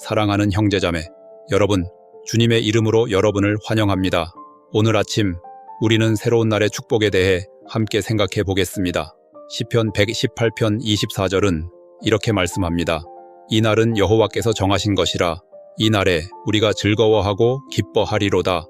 사랑하는 형제자매, 여러분, 주님의 이름으로 여러분을 환영합니다. 오늘 아침 우리는 새로운 날의 축복에 대해 함께 생각해 보겠습니다. 시편 118편 24절은 이렇게 말씀합니다. 이 날은 여호와께서 정하신 것이라 이 날에 우리가 즐거워하고 기뻐하리로다.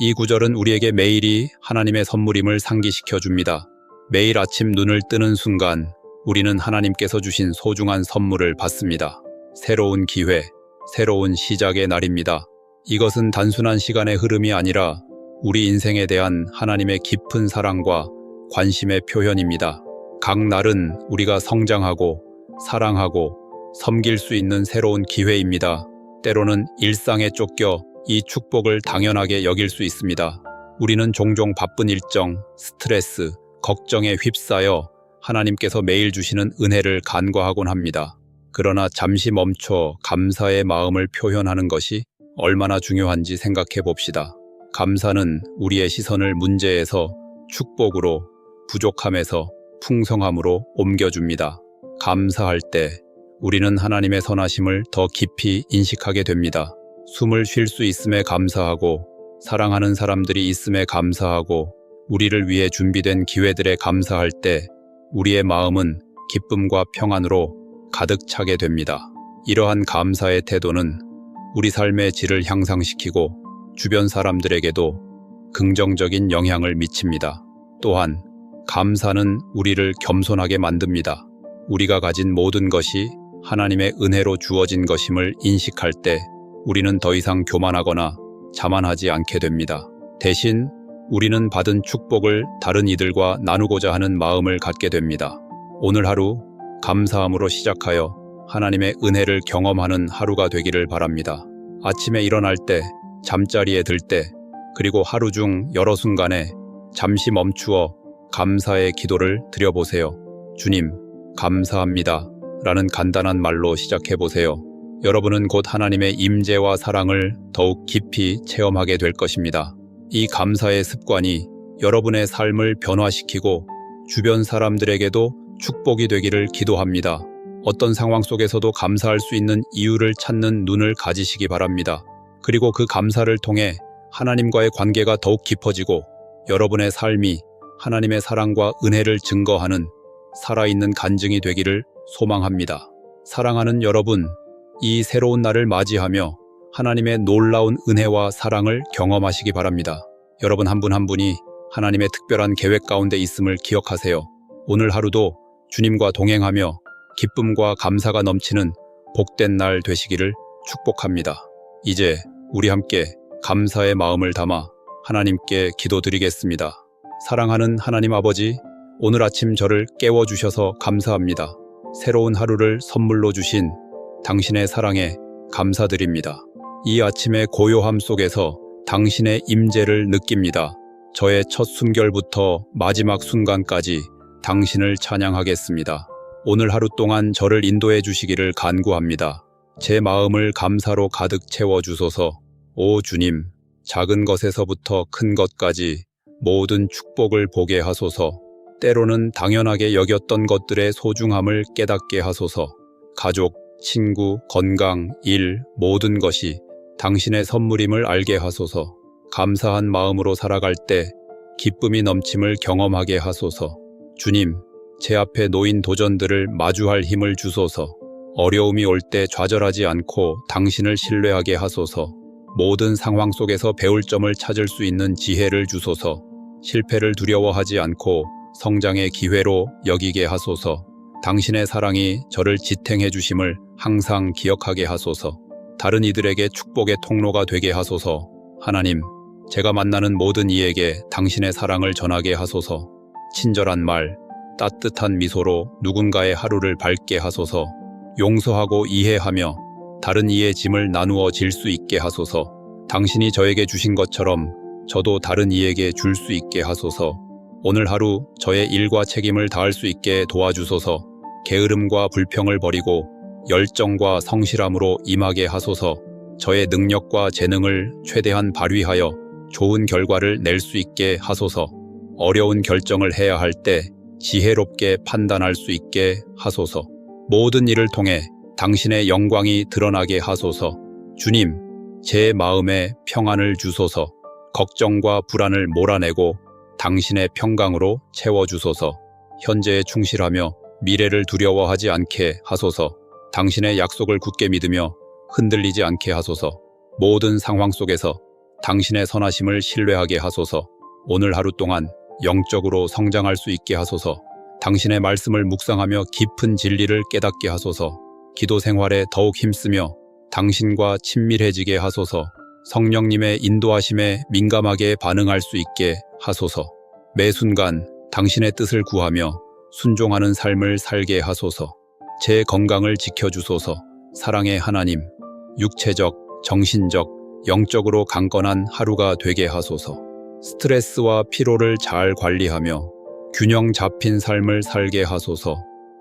이 구절은 우리에게 매일이 하나님의 선물임을 상기시켜 줍니다. 매일 아침 눈을 뜨는 순간 우리는 하나님께서 주신 소중한 선물을 받습니다. 새로운 기회, 새로운 시작의 날입니다. 이것은 단순한 시간의 흐름이 아니라 우리 인생에 대한 하나님의 깊은 사랑과 관심의 표현입니다. 각 날은 우리가 성장하고 사랑하고 섬길 수 있는 새로운 기회입니다. 때로는 일상에 쫓겨 이 축복을 당연하게 여길 수 있습니다. 우리는 종종 바쁜 일정, 스트레스, 걱정에 휩싸여 하나님께서 매일 주시는 은혜를 간과하곤 합니다. 그러나 잠시 멈춰 감사의 마음을 표현하는 것이 얼마나 중요한지 생각해 봅시다. 감사는 우리의 시선을 문제에서 축복으로, 부족함에서 풍성함으로 옮겨줍니다. 감사할 때 우리는 하나님의 선하심을 더 깊이 인식하게 됩니다. 숨을 쉴 수 있음에 감사하고, 사랑하는 사람들이 있음에 감사하고, 우리를 위해 준비된 기회들에 감사할 때 우리의 마음은 기쁨과 평안으로 가득 차게 됩니다. 이러한 감사의 태도는 우리 삶의 질을 향상시키고 주변 사람들에게도 긍정적인 영향을 미칩니다. 또한 감사는 우리를 겸손하게 만듭니다. 우리가 가진 모든 것이 하나님의 은혜로 주어진 것임을 인식할 때 우리는 더 이상 교만하거나 자만하지 않게 됩니다. 대신 우리는 받은 축복을 다른 이들과 나누고자 하는 마음을 갖게 됩니다. 오늘 하루 감사함으로 시작하여 하나님의 은혜를 경험하는 하루가 되기를 바랍니다. 아침에 일어날 때, 잠자리에 들 때, 그리고 하루 중 여러 순간에 잠시 멈추어 감사의 기도를 드려보세요. 주님, 감사합니다. 라는 간단한 말로 시작해 보세요. 여러분은 곧 하나님의 임재와 사랑을 더욱 깊이 체험하게 될 것입니다. 이 감사의 습관이 여러분의 삶을 변화시키고 주변 사람들에게도 축복이 되기를 기도합니다. 어떤 상황 속에서도 감사할 수 있는 이유를 찾는 눈을 가지시기 바랍니다. 그리고 그 감사를 통해 하나님과의 관계가 더욱 깊어지고 여러분의 삶이 하나님의 사랑과 은혜를 증거하는 살아있는 간증이 되기를 소망합니다. 사랑하는 여러분, 이 새로운 날을 맞이하며 하나님의 놀라운 은혜와 사랑을 경험하시기 바랍니다. 여러분 한 분한 분이 하나님의 특별한 계획 가운데 있음을 기억하세요. 오늘 하루도 주님과 동행하며 기쁨과 감사가 넘치는 복된 날 되시기를 축복합니다. 이제 우리 함께 감사의 마음을 담아 하나님께 기도드리겠습니다. 사랑하는 하나님 아버지, 오늘 아침 저를 깨워주셔서 감사합니다. 새로운 하루를 선물로 주신 당신의 사랑에 감사드립니다. 이 아침의 고요함 속에서 당신의 임재를 느낍니다. 저의 첫 숨결부터 마지막 순간까지 당신을 찬양하겠습니다. 오늘 하루 동안 저를 인도해 주시기를 간구합니다. 제 마음을 감사로 가득 채워 주소서. 오 주님, 작은 것에서부터 큰 것까지 모든 축복을 보게 하소서. 때로는 당연하게 여겼던 것들의 소중함을 깨닫게 하소서. 가족, 친구, 건강, 일, 모든 것이 당신의 선물임을 알게 하소서. 감사한 마음으로 살아갈 때 기쁨이 넘침을 경험하게 하소서. 주님, 제 앞에 놓인 도전들을 마주할 힘을 주소서. 어려움이 올 때 좌절하지 않고 당신을 신뢰하게 하소서. 모든 상황 속에서 배울 점을 찾을 수 있는 지혜를 주소서. 실패를 두려워하지 않고 성장의 기회로 여기게 하소서. 당신의 사랑이 저를 지탱해 주심을 항상 기억하게 하소서. 다른 이들에게 축복의 통로가 되게 하소서. 하나님, 제가 만나는 모든 이에게 당신의 사랑을 전하게 하소서. 친절한 말, 따뜻한 미소로 누군가의 하루를 밝게 하소서. 용서하고 이해하며 다른 이의 짐을 나누어 질 수 있게 하소서. 당신이 저에게 주신 것처럼 저도 다른 이에게 줄 수 있게 하소서. 오늘 하루 저의 일과 책임을 다할 수 있게 도와주소서. 게으름과 불평을 버리고 열정과 성실함으로 임하게 하소서. 저의 능력과 재능을 최대한 발휘하여 좋은 결과를 낼 수 있게 하소서. 어려운 결정을 해야 할 때 지혜롭게 판단할 수 있게 하소서. 모든 일을 통해 당신의 영광이 드러나게 하소서. 주님, 제 마음에 평안을 주소서. 걱정과 불안을 몰아내고 당신의 평강으로 채워주소서. 현재에 충실하며 미래를 두려워하지 않게 하소서. 당신의 약속을 굳게 믿으며 흔들리지 않게 하소서. 모든 상황 속에서 당신의 선하심을 신뢰하게 하소서. 오늘 하루 동안 영적으로 성장할 수 있게 하소서. 당신의 말씀을 묵상하며 깊은 진리를 깨닫게 하소서. 기도 생활에 더욱 힘쓰며 당신과 친밀해지게 하소서. 성령님의 인도하심에 민감하게 반응할 수 있게 하소서. 매 순간 당신의 뜻을 구하며 순종하는 삶을 살게 하소서. 제 건강을 지켜주소서. 사랑의 하나님, 육체적, 정신적, 영적으로 강건한 하루가 되게 하소서. 스트레스와 피로를 잘 관리하며 균형 잡힌 삶을 살게 하소서.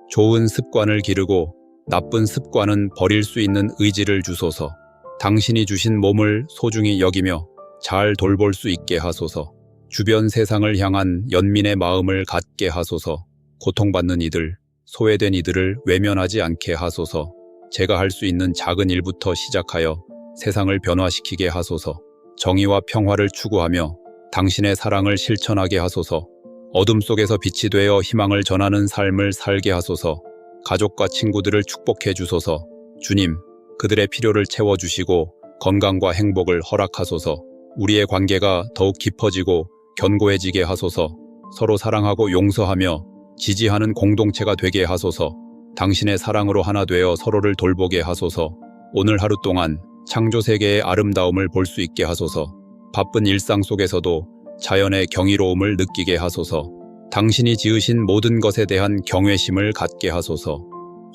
좋은 습관을 기르고 나쁜 습관은 버릴 수 있는 의지를 주소서. 당신이 주신 몸을 소중히 여기며 잘 돌볼 수 있게 하소서. 주변 세상을 향한 연민의 마음을 갖게 하소서. 고통받는 이들, 소외된 이들을 외면하지 않게 하소서. 제가 할 수 있는 작은 일부터 시작하여 세상을 변화시키게 하소서. 정의와 평화를 추구하며 당신의 사랑을 실천하게 하소서. 어둠 속에서 빛이 되어 희망을 전하는 삶을 살게 하소서. 가족과 친구들을 축복해 주소서. 주님, 그들의 필요를 채워 주시고 건강과 행복을 허락하소서. 우리의 관계가 더욱 깊어지고 견고해지게 하소서. 서로 사랑하고 용서하며 지지하는 공동체가 되게 하소서. 당신의 사랑으로 하나 되어 서로를 돌보게 하소서. 오늘 하루 동안 창조 세계의 아름다움을 볼 수 있게 하소서. 바쁜 일상 속에서도 자연의 경이로움을 느끼게 하소서. 당신이 지으신 모든 것에 대한 경외심을 갖게 하소서.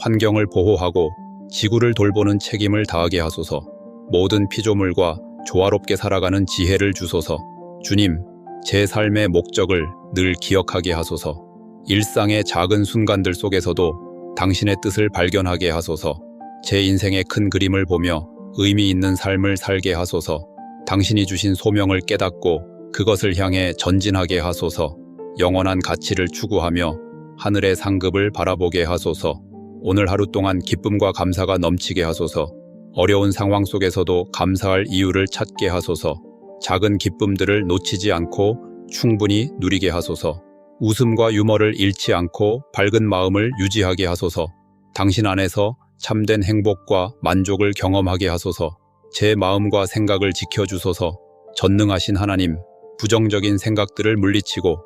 환경을 보호하고 지구를 돌보는 책임을 다하게 하소서. 모든 피조물과 조화롭게 살아가는 지혜를 주소서. 주님, 제 삶의 목적을 늘 기억하게 하소서. 일상의 작은 순간들 속에서도 당신의 뜻을 발견하게 하소서. 제 인생의 큰 그림을 보며 의미 있는 삶을 살게 하소서. 당신이 주신 소명을 깨닫고 그것을 향해 전진하게 하소서. 영원한 가치를 추구하며 하늘의 상급을 바라보게 하소서. 오늘 하루 동안 기쁨과 감사가 넘치게 하소서. 어려운 상황 속에서도 감사할 이유를 찾게 하소서. 작은 기쁨들을 놓치지 않고 충분히 누리게 하소서. 웃음과 유머를 잃지 않고 밝은 마음을 유지하게 하소서. 당신 안에서 참된 행복과 만족을 경험하게 하소서. 제 마음과 생각을 지켜주소서. 전능하신 하나님, 부정적인 생각들을 물리치고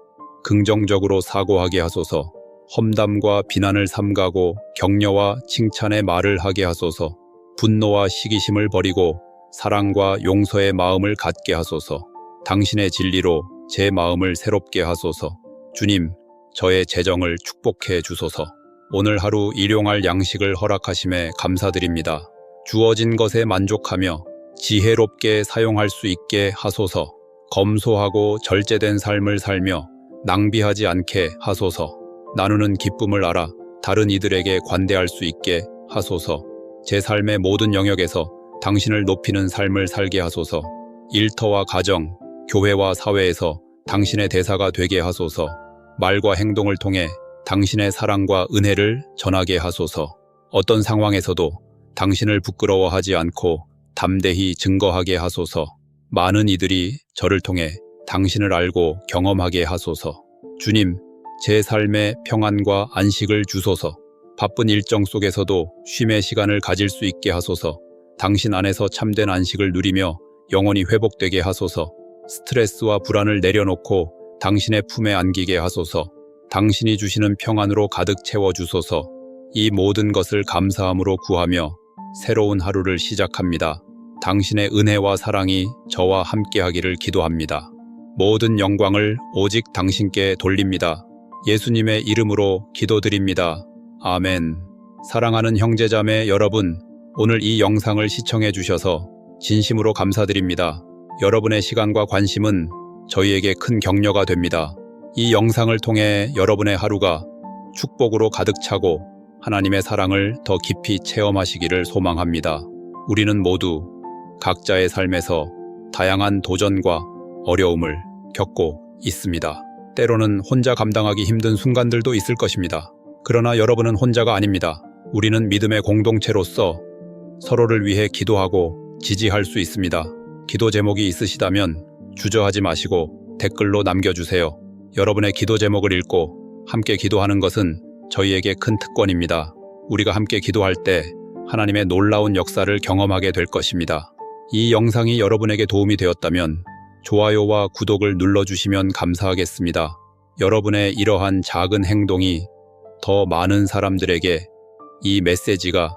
긍정적으로 사고하게 하소서. 험담과 비난을 삼가고 격려와 칭찬의 말을 하게 하소서. 분노와 시기심을 버리고 사랑과 용서의 마음을 갖게 하소서. 당신의 진리로 제 마음을 새롭게 하소서. 주님, 저의 재정을 축복해 주소서. 오늘 하루 일용할 양식을 허락하심에 감사드립니다. 주어진 것에 만족하며 지혜롭게 사용할 수 있게 하소서. 검소하고 절제된 삶을 살며 낭비하지 않게 하소서. 나누는 기쁨을 알아 다른 이들에게 관대할 수 있게 하소서. 제 삶의 모든 영역에서 당신을 높이는 삶을 살게 하소서. 일터와 가정, 교회와 사회에서 당신의 대사가 되게 하소서. 말과 행동을 통해 당신의 사랑과 은혜를 전하게 하소서. 어떤 상황에서도 당신을 부끄러워하지 않고 담대히 증거하게 하소서. 많은 이들이 저를 통해 당신을 알고 경험하게 하소서. 주님, 제 삶에 평안과 안식을 주소서. 바쁜 일정 속에서도 쉼의 시간을 가질 수 있게 하소서. 당신 안에서 참된 안식을 누리며 영원히 회복되게 하소서. 스트레스와 불안을 내려놓고 당신의 품에 안기게 하소서. 당신이 주시는 평안으로 가득 채워 주소서. 이 모든 것을 감사함으로 구하며 새로운 하루를 시작합니다. 당신의 은혜와 사랑이 저와 함께하기를 기도합니다. 모든 영광을 오직 당신께 돌립니다. 예수님의 이름으로 기도드립니다. 아멘. 사랑하는 형제자매 여러분, 오늘 이 영상을 시청해 주셔서 진심으로 감사드립니다. 여러분의 시간과 관심은 저희에게 큰 격려가 됩니다. 이 영상을 통해 여러분의 하루가 축복으로 가득 차고 하나님의 사랑을 더 깊이 체험하시기를 소망합니다. 우리는 모두 각자의 삶에서 다양한 도전과 어려움을 겪고 있습니다. 때로는 혼자 감당하기 힘든 순간들도 있을 것입니다. 그러나 여러분은 혼자가 아닙니다. 우리는 믿음의 공동체로서 서로를 위해 기도하고 지지할 수 있습니다. 기도 제목이 있으시다면 주저하지 마시고 댓글로 남겨주세요. 여러분의 기도 제목을 읽고 함께 기도하는 것은 저희에게 큰 특권입니다. 우리가 함께 기도할 때 하나님의 놀라운 역사를 경험하게 될 것입니다. 이 영상이 여러분에게 도움이 되었다면 좋아요와 구독을 눌러주시면 감사하겠습니다. 여러분의 이러한 작은 행동이 더 많은 사람들에게 이 메시지가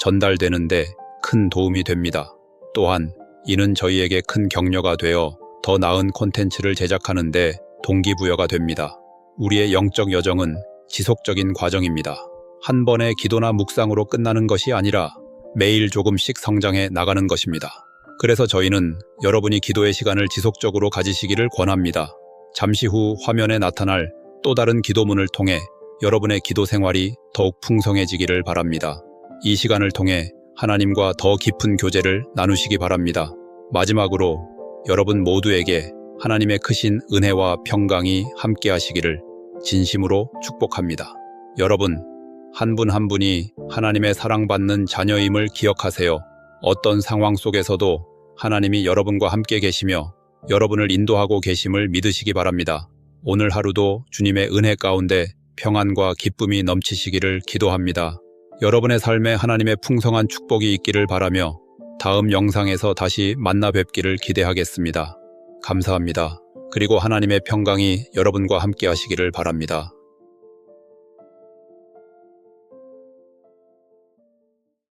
전달되는데 큰 도움이 됩니다. 또한 이는 저희에게 큰 격려가 되어 더 나은 콘텐츠를 제작하는데 동기부여가 됩니다. 우리의 영적 여정은 지속적인 과정입니다. 한 번의 기도나 묵상으로 끝나는 것이 아니라 매일 조금씩 성장해 나가는 것입니다. 그래서 저희는 여러분이 기도의 시간을 지속적으로 가지시기를 권합니다. 잠시 후 화면에 나타날 또 다른 기도문을 통해 여러분의 기도 생활이 더욱 풍성해지기를 바랍니다. 이 시간을 통해 하나님과 더 깊은 교제를 나누시기 바랍니다. 마지막으로 여러분 모두에게 하나님의 크신 은혜와 평강이 함께 하시기를 진심으로 축복합니다. 여러분, 한분한 분이 하나님의 사랑받는 자녀임을 기억하세요. 어떤 상황 속에서도 하나님이 여러분과 함께 계시며 여러분을 인도하고 계심을 믿으시기 바랍니다. 오늘 하루도 주님의 은혜 가운데 평안과 기쁨이 넘치시기를 기도합니다. 여러분의 삶에 하나님의 풍성한 축복이 있기를 바라며 다음 영상에서 다시 만나 뵙기를 기대하겠습니다. 감사합니다. 그리고 하나님의 평강이 여러분과 함께 하시기를 바랍니다.